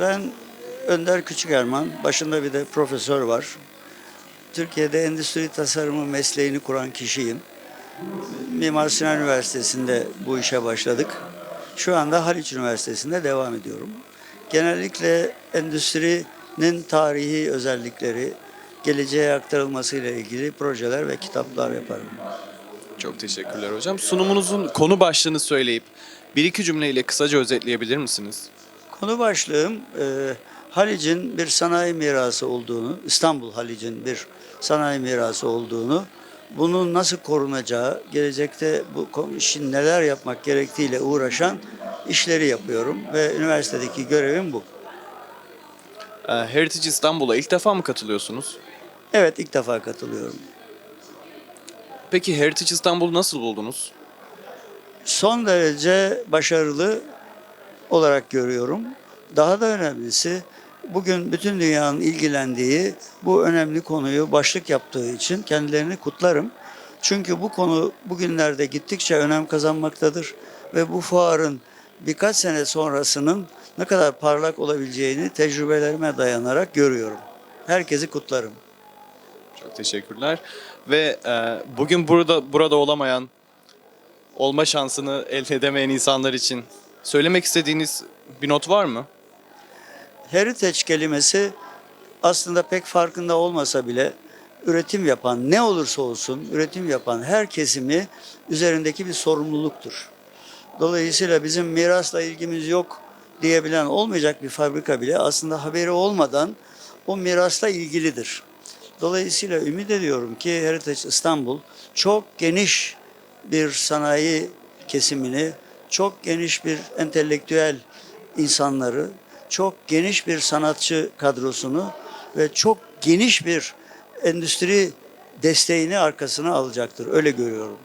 Ben Önder Küçükerman, başında bir de profesör var. Türkiye'de endüstri tasarımı mesleğini kuran kişiyim. Mimar Sinan Üniversitesi'nde bu işe başladık. Şu anda Haliç Üniversitesi'nde devam ediyorum. Genellikle endüstrinin tarihi özellikleri, geleceğe aktarılmasıyla ilgili projeler ve kitaplar yaparım. Çok teşekkürler hocam. Sunumunuzun konu başlığını söyleyip bir iki cümleyle kısaca özetleyebilir misiniz? Konu başlığım e, Halic'in bir sanayi mirası olduğunu, İstanbul Halic'in bir sanayi mirası olduğunu, bunun nasıl korunacağı, gelecekte bu için neler yapmak gerektiğiyle uğraşan işleri yapıyorum ve üniversitedeki görevim bu. Ee, Heritage İstanbul'a ilk defa mı katılıyorsunuz? Evet ilk defa katılıyorum. Peki Heritage İstanbul'u nasıl buldunuz? Son derece başarılı olarak görüyorum. Daha da önemlisi bugün bütün dünyanın ilgilendiği bu önemli konuyu başlık yaptığı için kendilerini kutlarım. Çünkü bu konu bugünlerde gittikçe önem kazanmaktadır ve bu fuarın birkaç sene sonrasının ne kadar parlak olabileceğini tecrübelerime dayanarak görüyorum. Herkesi kutlarım. Çok teşekkürler. Ve e, bugün burada burada olamayan, olma şansını elde edemeyen insanlar için söylemek istediğiniz bir not var mı? Heritage kelimesi aslında pek farkında olmasa bile üretim yapan ne olursa olsun üretim yapan her kesimi üzerindeki bir sorumluluktur. Dolayısıyla bizim mirasla ilgimiz yok diyebilen olmayacak bir fabrika bile aslında haberi olmadan o mirasla ilgilidir. Dolayısıyla ümit ediyorum ki Heritage İstanbul çok geniş bir sanayi kesimini, çok geniş bir entelektüel insanları, çok geniş bir sanatçı kadrosunu ve çok geniş bir endüstri desteğini arkasına alacaktır. Öyle görüyorum.